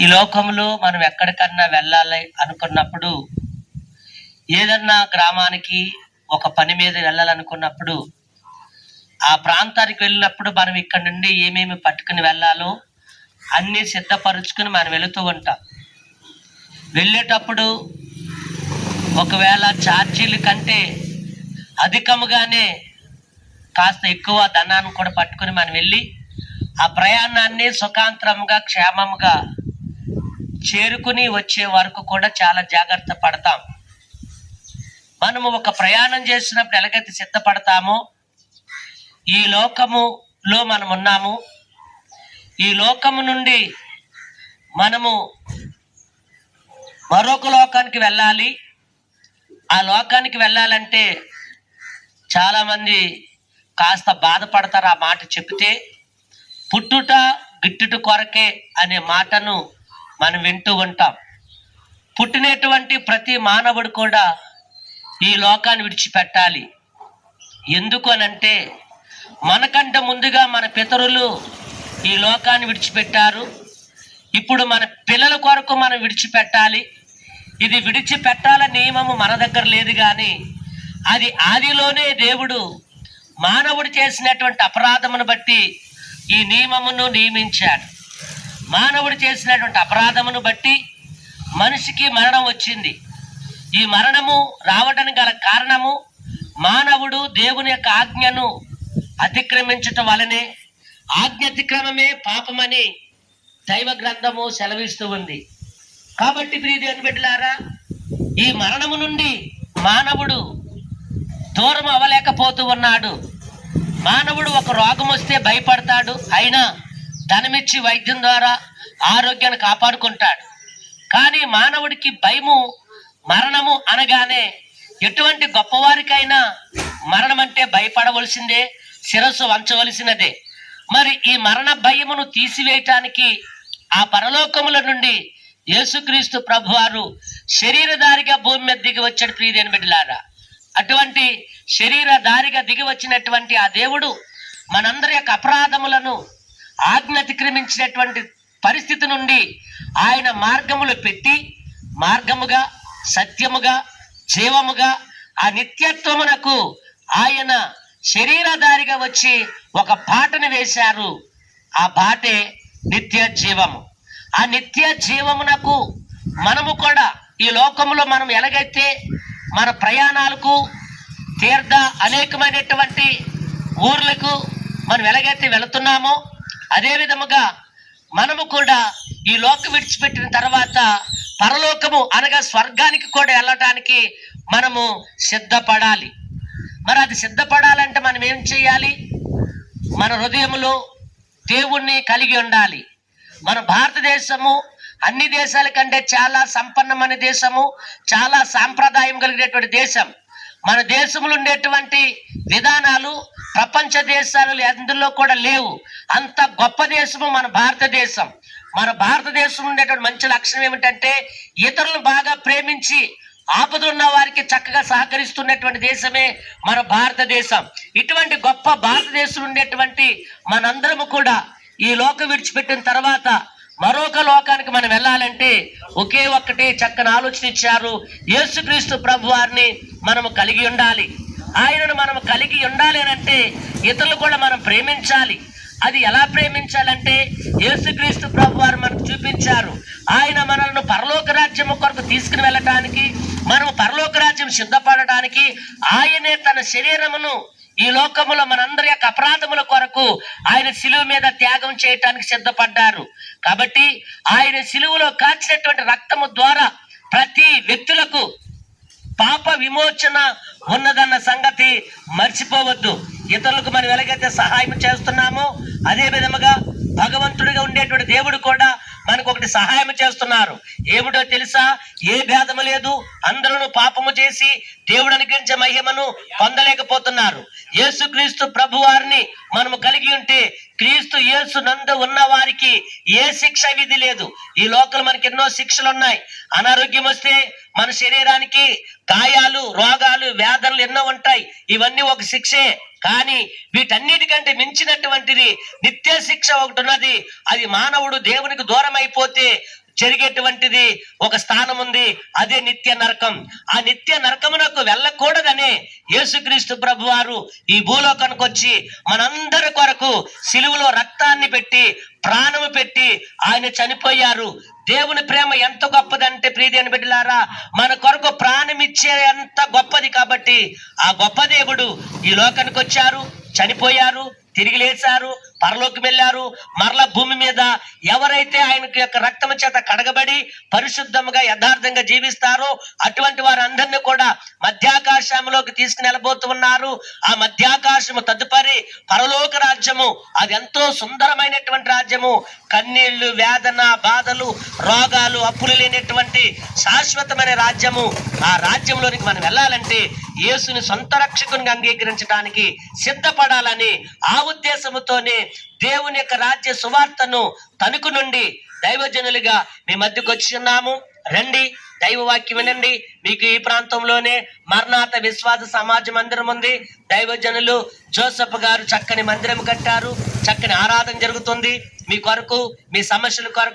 ఈ లోకంలో మనం ఎక్కడికన్నా వెళ్ళాలి అనుకున్నప్పుడు ఏదన్నా గ్రామానికి ఒక పని మీద వెళ్ళాలనుకున్నప్పుడు ఆ ప్రాంతానికి వెళ్ళినప్పుడు మనం ఇక్కడ నుండి ఏమేమి పట్టుకుని వెళ్ళాలో అన్నీ సిద్ధపరుచుకుని మనం వెళుతూ ఉంటాం. వెళ్ళేటప్పుడు ఒకవేళ ఛార్జీల కంటే అధికముగానే కాస్త ఎక్కువ ధనాన్ని కూడా పట్టుకుని మనం వెళ్ళి ఆ ప్రయాణాన్ని సుఖాంతరంగా క్షేమంగా చేరుకుని వచ్చే వరకు కూడా చాలా జాగ్రత్త పడతాం. మనము ఒక ప్రయాణం చేసినప్పుడు ఎలాగైతే సిద్ధపడతామో ఈ లోకములో మనం ఉన్నాము. ఈ లోకము నుండి మనము మరొక లోకానికి వెళ్ళాలి. ఆ లోకానికి వెళ్ళాలంటే చాలామంది కాస్త బాధపడతారు ఆ మాట చెప్తే పుట్టుట గిట్టుట కొరకే అనే మాటను మనం వింటూ ఉంటాం. పుట్టినటువంటి ప్రతి మానవుడు కూడా ఈ లోకాన్ని విడిచిపెట్టాలి. ఎందుకు అనంటే మనకంటే ముందుగా మన పితరులు ఈ లోకాన్ని విడిచిపెట్టారు. ఇప్పుడు మన పిల్లల కొరకు మనం విడిచిపెట్టాలి. ఇది విడిచిపెట్టాల నియమము మన దగ్గర లేదు కానీ అది ఆదిలోనే దేవుడు మానవుడు చేసినటువంటి అపరాధమును బట్టి ఈ నియమమును నియమించాడు. మానవుడు చేసినటువంటి అపరాధమును బట్టి మనిషికి మరణం వచ్చింది. ఈ మరణము రావడానికి గల కారణము మానవుడు దేవుని యొక్క ఆజ్ఞను అతిక్రమించటం వలనే ఆజ్ఞ అతిక్రమమే పాపమని దైవ గ్రంథము సెలవిస్తూ ఉంది. కాబట్టి ప్రియ అనిపెట్టలారా బిడ్డలారా ఈ మరణము నుండి మానవుడు దూరం అవ్వలేకపోతూ ఉన్నాడు. మానవుడు ఒక రోగం వస్తే భయపడతాడు. అయినా ధనమిచ్చి వైద్యం ద్వారా ఆరోగ్యాన్ని కాపాడుకుంటాడు. కానీ మానవుడికి భయము మరణము అనగానే ఎటువంటి గొప్పవారికైనా మరణం అంటే భయపడవలసిందే శిరస్సు వంచవలసినదే. మరి ఈ మరణ భయమును తీసివేయటానికి ఆ పరలోకముల నుండి యేసుక్రీస్తు ప్రభువారు శరీరధారిగా భూమి మీద దిగి వచ్చాడు ప్రియదేని బిడ్డలారా. అటువంటి శరీరధారిగా దిగి వచ్చినటువంటి ఆ దేవుడు మనందరి యొక్క అపరాధములను ఆజ్ఞ అతిక్రమించినటువంటి పరిస్థితి నుండి ఆయన మార్గములు పెట్టి మార్గముగా సత్యముగా జీవముగా ఆ నిత్యత్వమునకు ఆయన శరీరధారిగా వచ్చి ఒక పాటను వేశారు. ఆ పాటే నిత్య జీవము. ఆ నిత్య జీవమునకు మనము కూడా ఈ లోకములో మనం ఎలాగైతే మన ప్రయాణాలకు తీర్థ అనేకమైనటువంటి ఊర్లకు మనం ఎలాగైతే వెళుతున్నామో అదే విధముగా మనము కూడా ఈ లోకం విడిచిపెట్టిన తర్వాత పరలోకము అనగా స్వర్గానికి కూడా వెళ్ళటానికి మనము సిద్ధపడాలి. మరి అది సిద్ధపడాలంటే మనం ఏం చేయాలి? మన హృదయంలో దేవుణ్ణి కలిగి ఉండాలి. మన భారతదేశము అన్ని దేశాల కంటే చాలా సంపన్నమైన దేశము చాలా సాంప్రదాయం కలిగినటువంటి దేశం. మన దేశంలో ఉండేటువంటి విధానాలు ప్రపంచ దేశాలు ఎందులో కూడా లేవు. అంత గొప్ప దేశము మన భారతదేశం. మన భారతదేశం ఉండేటువంటి మంచి లక్షణం ఏమిటంటే ఇతరులను బాగా ప్రేమించి ఆపదున్న వారికి చక్కగా సహకరిస్తున్నటువంటి దేశమే మన భారతదేశం. ఇటువంటి గొప్ప భారతదేశం ఉండేటువంటి మనందరము కూడా ఈ లోకం విడిచిపెట్టిన తర్వాత మరొక లోకానికి మనం వెళ్ళాలంటే ఒకే ఒక్కటి చక్కని ఆలోచన ఇచ్చారు. యేసుక్రీస్తు ప్రభు వారిని మనము కలిగి ఉండాలి. ఆయనను మనం కలిగి ఉండాలి అని అంటే ఇతరులు కూడా మనం ప్రేమించాలి. అది ఎలా ప్రేమించాలంటే యేసుక్రీస్తు ప్రభు వారు మనకు చూపించారు. ఆయన మనల్ని పరలోక రాజ్యం కొరకు తీసుకుని వెళ్ళటానికి మనం పరలోక రాజ్యం సిద్ధపడటానికి ఆయనే తన శరీరమును ఈ లోకములో మనందరి యొక్క అపరాధముల కొరకు ఆయన శిలువ మీద త్యాగం చేయటానికి సిద్ధపడ్డారు. కాబట్టి ఆయన శిలువలో కాచినటువంటి రక్తము ద్వారా ప్రతి వ్యక్తులకు పాప విమోచన ఉన్నదన్న సంగతి మర్చిపోవద్దు. ఇతరులకు మనం ఎలాగైతే సహాయం చేస్తున్నామో అదే విధముగా భగవంతుడిగా ఉండేటువంటి దేవుడు కూడా మనకు ఒకటి సహాయం చేస్తున్నారు. ఏమిటో తెలుసా? ఏ భేదము లేదు. అందరూ పాపము చేసి దేవుడు అనుగ్రహించే మహిమను పొందలేకపోతున్నారు. యేసుక్రీస్తు ప్రభు వారిని మనము కలిగి ఉంటే క్రీస్తు యేసు నందు ఉన్న వారికి ఏ శిక్ష విధి లేదు. ఈ లోకల్ మనకి ఎన్నో శిక్షలు ఉన్నాయి అనారోగ్యం వస్తే మన శరీరానికి గాయాలు రోగాలు వ్యాధులు ఎన్నో ఉంటాయి. ఇవన్నీ ఒక శిక్షే. కానీ వీటన్నిటికంటే మించినటువంటిది నిత్య శిక్ష ఒకటి ఉన్నది. అది మానవుడు దేవునికి దూరం అయిపోతే జరిగేటువంటిది ఒక స్థానం ఉంది అదే నిత్య నరకం. ఆ నిత్య నరకమునకు వెళ్ళకూడదని యేసుక్రీస్తు ప్రభు వారు ఈ భూలోకానికి వచ్చి మనందరి కొరకు సిలువలో రక్తాన్ని పెట్టి ప్రాణము పెట్టి ఆయన చనిపోయారు. దేవుని ప్రేమ ఎంత గొప్పదంటే ప్రీతి అని బిడ్డలారా మన కొరకు ప్రాణమిచ్చే ఎంత గొప్పది కాబట్టి ఆ గొప్ప దేవుడు ఈ లోకానికి వచ్చారు చనిపోయారు తిరిగి లేచారు పరలోకి వెళ్ళారు. మరల భూమి మీద ఎవరైతే ఆయనకి యొక్క రక్తం చేత కడగబడి పరిశుద్ధముగా యథార్థంగా జీవిస్తారో అటువంటి వారందరినీ కూడా మధ్యాకాశంలోకి తీసుకుని వెళ్ళబోతున్నారు ఆ మధ్యాకాశము తదుపరి పరలోక రాజ్యము. అది ఎంతో సుందరమైనటువంటి రాజ్యము. కన్నీళ్ళు వేదన బాధలు రోగాలు అప్పులు లేనటువంటి శాశ్వతమైన రాజ్యము. ఆ రాజ్యంలోనికి మనం వెళ్ళాలంటే యేసుని సొంత రక్షకునిగా అంగీకరించడానికి సిద్ధపడాలని ఆ ఉద్దేశముతోనే దేవుని యొక్క రాజ్య సువార్తను తణుకు నుండి దైవజనులుగా మీ మధ్యకు వచ్చి ఉన్నాము. రండి దైవవాక్యం వినండి. మీకు ఈ ప్రాంతంలోనే మర్నాథ విశ్వాస సమాజ మందిరం ఉంది. దైవజనులు జోసఫ్ గారు చక్కని మందిరం కట్టారు. చక్కని ఆరాధన జరుగుతుంది. మీ కొరకు మీ సమస్యల కొరకు